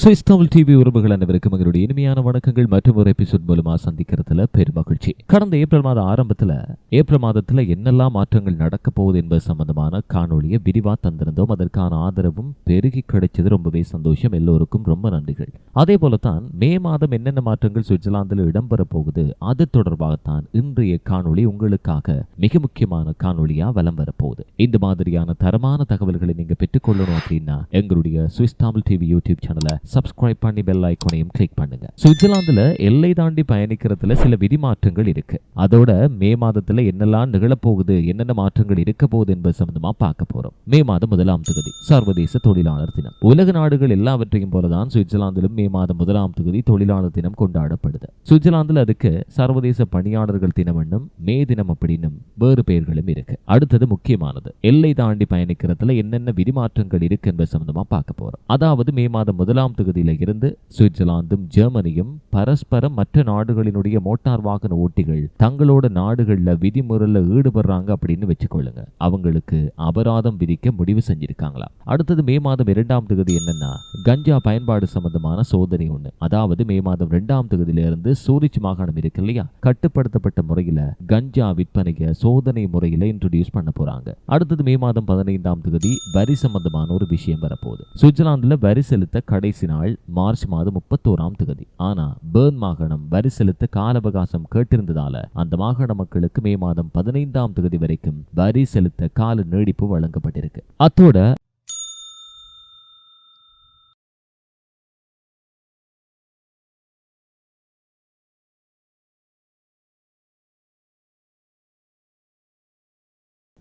Swiss Tamil TV உறவுகள் அனைவருக்கும் எங்களுடைய இனிமையான வணக்கங்கள். மற்றும் ஒரு எபிசோட் மூலமா சந்திக்கிறதுல பெருமகிழ்ச்சி. கடந்த ஏப்ரல் மாத ஆரம்பத்தில் ஏப்ரல் மாதத்தில் என்னெல்லாம் மாற்றங்கள் நடக்க போகுது என்பது சம்பந்தமான காணொலியை விரிவாக தந்திருந்தோம். அதற்கான ஆதரவும் பெருகி கிடைச்சது. ரொம்பவே சந்தோஷம். எல்லோருக்கும் ரொம்ப நன்றிகள். அதே போலத்தான் மே மாதம் என்னென்ன மாற்றங்கள் சுவிட்சர்லாந்தில் இடம்பெற போகுது அது தொடர்பாகத்தான் இன்றைய காணொளி உங்களுக்காக மிக முக்கியமான காணொலியாக வலம் வரப்போகுது இந்த மாதிரியான தரமான தகவல்களை நீங்க பெற்றுக்கொள்ளணும் அப்படின்னா எங்களுடைய சுவிஸ் தமிழ் டிவி யூடியூப் சேனலை சப்ஸ்கிரைப் பண்ணி பெல் ஐக்கோனையும் கிளிக் பண்ணுங்க. சுவிட்சர்லாந்துல எல்லை தாண்டி பயணிக்கிறதுல சில விதிமாற்றங்கள் இருக்கு. அதோட மே மாதத்துல என்னெல்லாம் நிகழப்போகுது என்னென்ன மாற்றங்கள் இருக்க போகுது என்பது சம்பந்தமா பார்க்க போறோம். மே மாதம் முதலாம் தொகுதி சர்வதேச தொழிலாளர் தினம். உலக நாடுகள் எல்லாவற்றையும் போலதான் சுவிட்சர்லாந்திலும் மே மாதம் முதலாம் தொகுதி தொழிலாளர் தினம் கொண்டாடப்படுது. சுவிட்சர்லாந்துல அதுக்கு சர்வதேச பணியாளர்கள் தினம் என்னும் மே தினம் அப்படின்னும் வேறு பெயர்களும் இருக்கு. அடுத்தது முக்கியமானது எல்லை தாண்டி பயணிக்கிறதுல என்னென்ன விதிமாற்றங்கள் இருக்கு என்பது சம்பந்தமா பார்க்க போறோம். அதாவது மே மாதம் முதலாம் தொகுதியில் இருந்து சுவிட்சர்லாந்தும் ஜெர்மனியும் பரஸ்பரம் மற்ற நாடுகளினுடைய மோட்டார் வாகன ஓட்டிகள் தங்களோட நாடுகளில் விதிமுறையில் ஈடுபடுறாங்க அப்படின்னு வச்சுக்கொள்ளுங்க. அவங்களுக்கு அபராதம் விதிக்க முடிவு செஞ்சிருக்காங்களா? அடுத்தது மே மாதம் இரண்டாம் தொகுதி என்னன்னா கஞ்சா பயன்பாடு சம்பந்தமான சோதனை ஒண்ணு. அதாவது மே மாதம் இரண்டாம் தொகுதியிலிருந்து சூரிச் மாகாணம் இருக்கு இல்லையா? கட்டுப்படுத்தப்பட்ட முறையில கஞ்சா விற்பனையை சோதனை முறையில இன்ட்ரோடியூஸ் பண்ண போறாங்க. அடுத்தது மே மாதம் பதினைந்தாம் தொகுதி வரி சம்பந்தமான ஒரு விஷயம் வரப்போகுது. சுவிட்சர்லாந்துல வரி செலுத்த கடைசி நாள் மார்ச் மாதம் முப்பத்தோராம் தேதி. ஆனா பேர்ன் மாகாணம் வரி செலுத்த கால அவகாசம் கேட்டிருந்ததால அந்த மாகாண மக்களுக்கு மே மாதம் பதினைந்தாம் தேதி வரைக்கும் வரி செலுத்த கால நீடிப்பு வழங்கப்பட்டிருக்கு. அத்தோட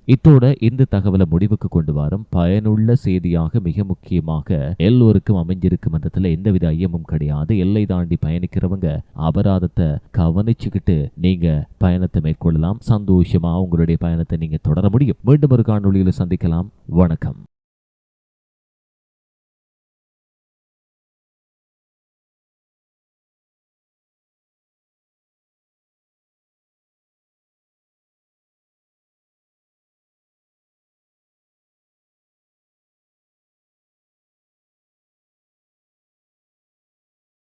இத்தோட இந்த தகவலை முடிவுக்கு கொண்டு வரும். பயனுள்ள செய்தியாக மிக முக்கியமாக எல்லோருக்கும் அமைஞ்சிருக்கும் என்றதுல எந்தவித ஐயமும் கிடையாது. எல்லை தாண்டி பயணிக்கிறவங்க அபராதத்தை கவனிச்சுக்கிட்டு நீங்க பயணத்தை மேற்கொள்ளலாம். சந்தோஷமா உங்களுடைய பயணத்தை நீங்க தொடர முடியும். மீண்டும் ஒரு காணொலியில் சந்திக்கலாம். வணக்கம்.